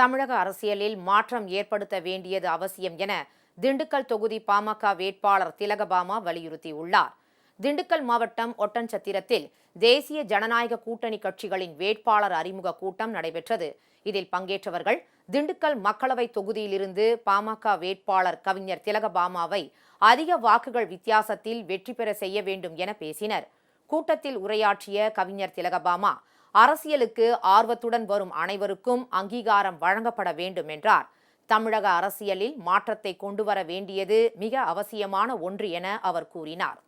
தமிழக அரசியலில் மாற்றம் ஏற்படுத்த வேண்டியது அவசியம் என திண்டுக்கல் தொகுதி பாமக வேட்பாளர் திலகபாமா வலியுறுத்தியுள்ளார். திண்டுக்கல் மாவட்டம் ஒட்டன்சத்திரத்தில் தேசிய ஜனநாயக கூட்டணி கட்சிகளின் வேட்பாளர் அறிமுக கூட்டம் நடைபெற்றது. இதில் பங்கேற்றவர்கள் திண்டுக்கல் மக்களவை தொகுதியிலிருந்து பாமக வேட்பாளர் கவிஞர் திலகபாமாவை அதிக வாக்குகள் வித்தியாசத்தில் வெற்றி பெற செய்ய வேண்டும் என பேசினர். கூட்டத்தில் உரையாற்றிய கவிஞர் திலகபாமா அரசியலுக்கு ஆர்வத்துடன் வரும் அனைவருக்கும் அங்கீகாரம் வழங்கப்பட வேண்டும் என்றார். தமிழக அரசியலில் மாற்றத்தை கொண்டு வர வேண்டியது மிக அவசியமான ஒன்று என அவர் கூறினார்.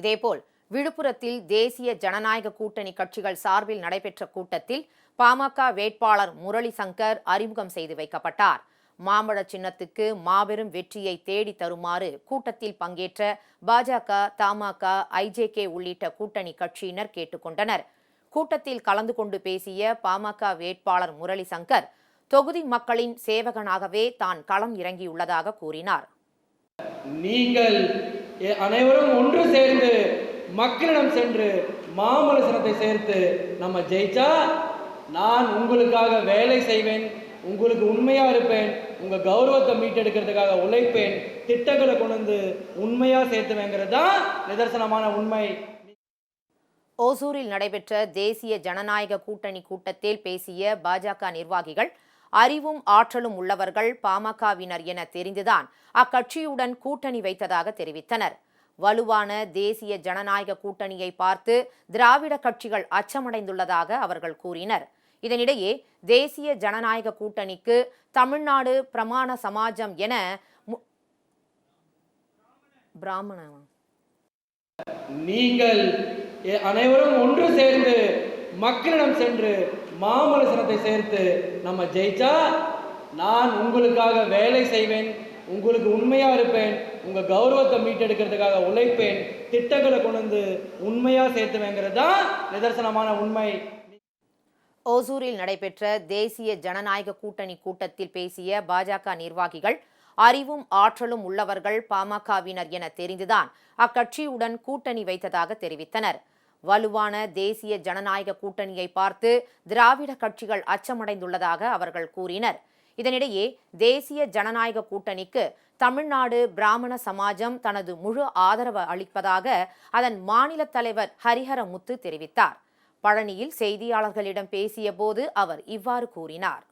இதேபோல் விழுப்புரத்தில் தேசிய ஜனநாயக கூட்டணி கட்சிகள் சார்பில் நடைபெற்ற கூட்டத்தில் பாமக வேட்பாளர் முரளி சங்கர் அறிமுகம் செய்து வைக்கப்பட்டார். மாம்பழ சின்னத்துக்கு மாபெரும் வெற்றியை தேடி தருமாறு கூட்டத்தில் பங்கேற்ற பாஜக தமாக ஐஜேகே உள்ளிட்ட கூட்டணி கட்சியினர் கேட்டுக்கொண்டனர். கூட்டத்தில் கலந்து கொண்டு பேசிய பாமக வேட்பாளர் முரளி சங்கர் தொகுதி மக்களின் சேவகனாகவே தான் களம் இறங்கியுள்ளதாக கூறினார். நீங்கள் அனைவரும் ஒன்று சேர்ந்து மக்களிடம் சென்று மாமலசனத்தை சேர்த்து நம்ம ஜெயிச்சா நான் உங்களுக்காக வேலை செய்வேன் உங்களுக்கு உண்மையாக இருப்பேன் உங்கள் கௌரவத்தை மீட்டெடுக்கிறதுக்காக உழைப்பேன் திட்டங்களை கொண்டு வந்து உண்மையாக சேர்த்துவேங்கிறது தான் நிதர்சனமான உண்மை. ஓசூரில் நடைபெற்ற தேசிய ஜனநாயக கூட்டணி கூட்டத்தில் பேசிய பாஜக நிர்வாகிகள் அறிவும் ஆற்றலும் உள்ளவர்கள் பாமகவினர் என தெரிந்துதான் அக்கட்சியுடன் கூட்டணி வைத்ததாக தெரிவித்தனர். வலுவான தேசிய ஜனநாயக கூட்டணியை பார்த்து திராவிட கட்சிகள் அச்சமடைந்துள்ளதாக அவர்கள் கூறினர். இதனிடையே தேசிய ஜனநாயக கூட்டணிக்கு தமிழ்நாடு பிரமாண சமாஜம் என மு- பிராமண நீங்கள் அனைவரும் ஒன்று சேர்ந்து மக்களிடம் சென்று மாமலசனத்தை சேர்த்து நம்ம ஜெயிச்சா நான் உங்களுக்காக வேலை செய்வேன் உங்களுக்கு உண்மையாக இருப்பேன் உங்கள் கௌரவத்தை மீட்டெடுக்கிறதுக்காக உழைப்பேன் திட்டங்களை கொண்டு வந்து உண்மையாக சேர்த்துவேங்கிறது தான் நிதர்சனமான உண்மை. ஓசூரில் நடைபெற்ற தேசிய ஜனநாயக கூட்டணி கூட்டத்தில் பேசிய பாஜக நிர்வாகிகள் அறிவும் ஆற்றலும் உள்ளவர்கள் பாமகவினர் என தெரிந்துதான் அக்கட்சியுடன் கூட்டணி வைத்ததாக தெரிவித்தனர். வலுவான தேசிய ஜனநாயக கூட்டணியை பார்த்து திராவிட கட்சிகள் அச்சமடைந்துள்ளதாக அவர்கள் கூறினர். இதனிடையே தேசிய ஜனநாயக கூட்டணிக்கு தமிழ்நாடு பிராமண சமாஜம் தனது முழு ஆதரவு அளிப்பதாக அதன் மாநில தலைவர் ஹரிஹரமுத்து தெரிவித்தார். பழனியில் செய்தியாளர்களிடம் பேசியபோது அவர் இவ்வாறு கூறினார்.